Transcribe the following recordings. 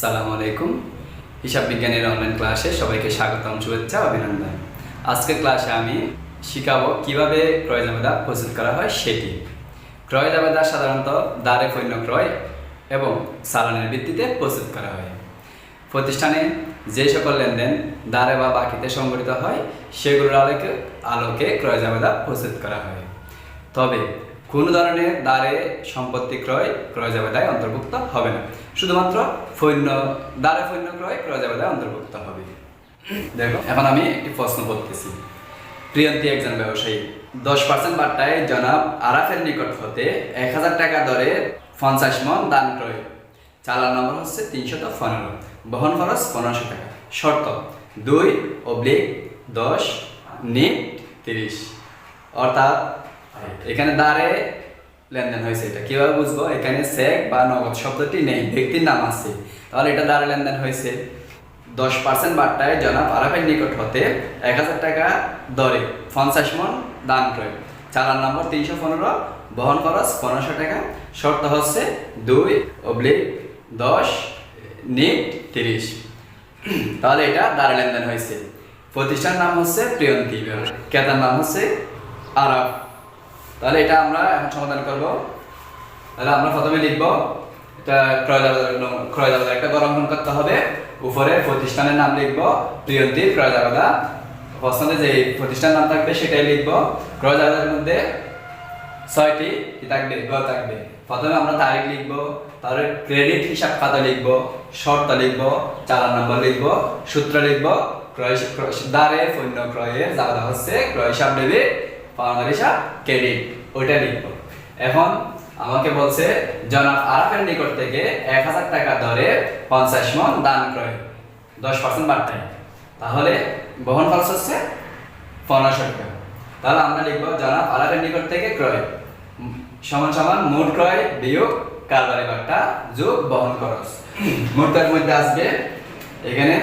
সালাম আলাইকুম। হিসাব বিজ্ঞানের অনলাইন ক্লাসে সবাইকে স্বাগতম, শুভেচ্ছা, অভিনন্দন। আজকের ক্লাসে আমি শিখাবো কীভাবে ক্রয় জাবেদা প্রস্তুত করা হয় সেটি। ক্রয় জাবেদা সাধারণত দ্বারে পণ্য ক্রয় এবং চালানের ভিত্তিতে প্রস্তুত করা হয়। প্রতিষ্ঠানে যে সকল লেনদেন দ্বারে বা বাকিতে সংগঠিত হয়, সেগুলোর আলোকে আলোকে ক্রয় জাবেদা প্রস্তুত করা হয়। তবে কোনো ধরনের দ্বারে সম্পত্তি ক্রয় ক্রয় জাবেদায় অন্তর্ভুক্ত হবে না। শুধুমাত্র ফৈন্য, দ্বারে ফৈন্য ক্রয় ক্রয় জাবেদায় অন্তর্ভুক্ত হবে। দেখো, এখন আমি একটি প্রশ্ন করতেছি। প্রিয়ন্তী একজন ব্যবসায়ী, দশ পার্সেন্ট বার্তায় জনাব আরাফের নিকট হতে এক হাজার টাকা দরে পঞ্চাশ মন দান ক্রয়। চালান নম্বর হচ্ছে তিনশত পনেরো। বহন খরচ পনেরোশো টাকা। শর্ত, দুই অব্লিক দশ, নিট তিরিশ। অর্থাৎ এখানে দাঁড়ে লেনদেন হয়েছে এটা। কীভাবে বুঝব? এখানে চেক বা নগদ শব্দটি নেই, ব্যক্তির নাম আছে। তাহলে এটা দাঁড়ে লেনদেন হয়েছে। দশ পার্সেন্ট বার্তায় জনাব আরাফের নিকট হতে এক হাজার টাকা দরে। পঞ্চাশ মন দান ক্রয়। চালান নম্বর তিনশো পনেরো, বহন খরচ পনেরোশো টাকা। শর্ত হচ্ছে দুই অব্লিক দশ, নিট তিরিশ। তাহলে এটা দাঁড়ে লেনদেন হয়েছে। প্রতিষ্ঠান নাম হচ্ছে প্রিয়ন্তী ক্রেতার নাম হচ্ছে আরাফ তাহলে এটা আমরা এখন সমাধান করব। তাহলে আমরা প্রথমে লিখব, এটা ক্রয় ক্রয় একটা গরমন করতে হবে। উপরে প্রতিষ্ঠানের নাম লিখব প্রিয়ন্তীর ক্রয় জাবেদা প্রশ্নে যে প্রতিষ্ঠান নাম থাকবে সেটাই লিখব। ক্রয় জাবেদার মধ্যে ছয়টি কি থাকবে? গ থাকবে। প্রথমে আমরা তারিখ লিখব তারপরে ক্রেডিট হিসাব খাতা লিখব, শর্ত লিখব, চালান নম্বর লিখব, সূত্র লিখব, ক্রয় দ্বারে, পণ্য ক্রয়ের জাবেদা হচ্ছে, ক্রয় হিসাব ডেবিট হিসাব ক্রেডিট ওইটা লিখব এখন আমাকে বলছে, জনাব আরাফের নিকট থেকে এক হাজার টাকা দরে পঞ্চাশ মন দান ক্রয় দশ পার্সেন্ট বাড়তায় তাহলে বহন খরচ হচ্ছে পনেরোশো টাকা। তাহলে আমরা লিখব, জনাব আরাফের নিকট থেকে ক্রয়। সমান সমান মোট ক্রয়, বিয়োগ কারবারি বার্তা যোগ বহন খরচ। মোট ক্রয়ের মধ্যে আসবে এখানে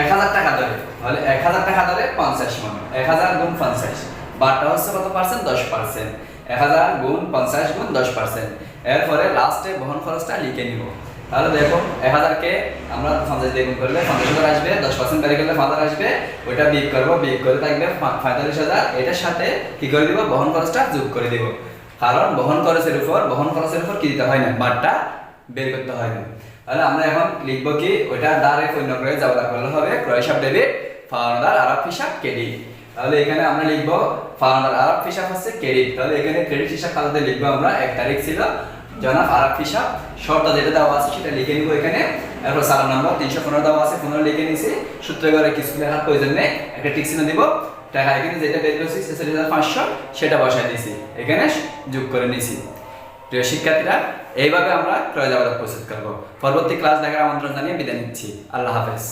এক হাজার টাকা ধরে তাহলে এক হাজার টাকা ধরে পঞ্চাশ মন এক হাজার গুণ পঞ্চাশ। বারটা হচ্ছে কত পার্সেন্ট দশ পার্সেন্ট এক হাজার গুণ পঞ্চাশ গুণ দশ পার্সেন্ট এরপরে লাস্টে বহন খরচটা লিখে নিব। তাহলে দেখো এক হাজারকে আমরা পঞ্চাশ দিয়ে গুণ করলে পঞ্চাশ হাজার আসবে, দশ পার্সেন্ট বেড়ে গেলে হাজার আসবে, ওইটা বিয়োগ করব, বিয়োগ করে থাকবে পঁয়তাল্লিশ হাজার। এটার সাথে কি করে দিব? বহন খরচটা যোগ করে দিব। কারণ বহন খরচের উপর বহন খরচের উপর কি দিতে হয় না? বারটা বের করতে হয় না। তাহলে আমরা এখন লিখব কি, ওইটা দ্বারে পণ্য ক্রয় জাবেদা করলে হবে। ক্রয় হিসাব ডেবিট ফাওনাদার আরব হিসাব ক্রেডিট। তাহলে এখানে আমরা লিখব ফাওনাদার আরব হিসাব হচ্ছে ক্রেডিট। তাহলে এখানে ক্রেডিট হিসাব খাতাতে লিখব আমরা এক তারিখ ছিল। জনাব আরব হিসাব শর্ত যেটা দেওয়া আছে সেটা লিখে নিবো এখানে। এরপর সালাম নাম্বার তিনশো পনেরো দেওয়া আছে পনেরো লিখে নিছি। সূত্র করে কিছু লেখার প্রয়োজন নেই, একটা টিক চিহ্ন দিব। টাকা এখানে যেটা বের করছি, ছেচল্লিশ হাজার পাঁচশো, সেটা বসায় দিছি। এখানে যোগ করে নিছি। প্রিয় শিক্ষার্থীরা, এইভাবে আমরা ক্রয় জাবেদা প্রস্তুত করব। পরবর্তী ক্লাস দেখার আমন্ত্রণ জানিয়ে বিদায় নিচ্ছি। আল্লাহ হাফেজ।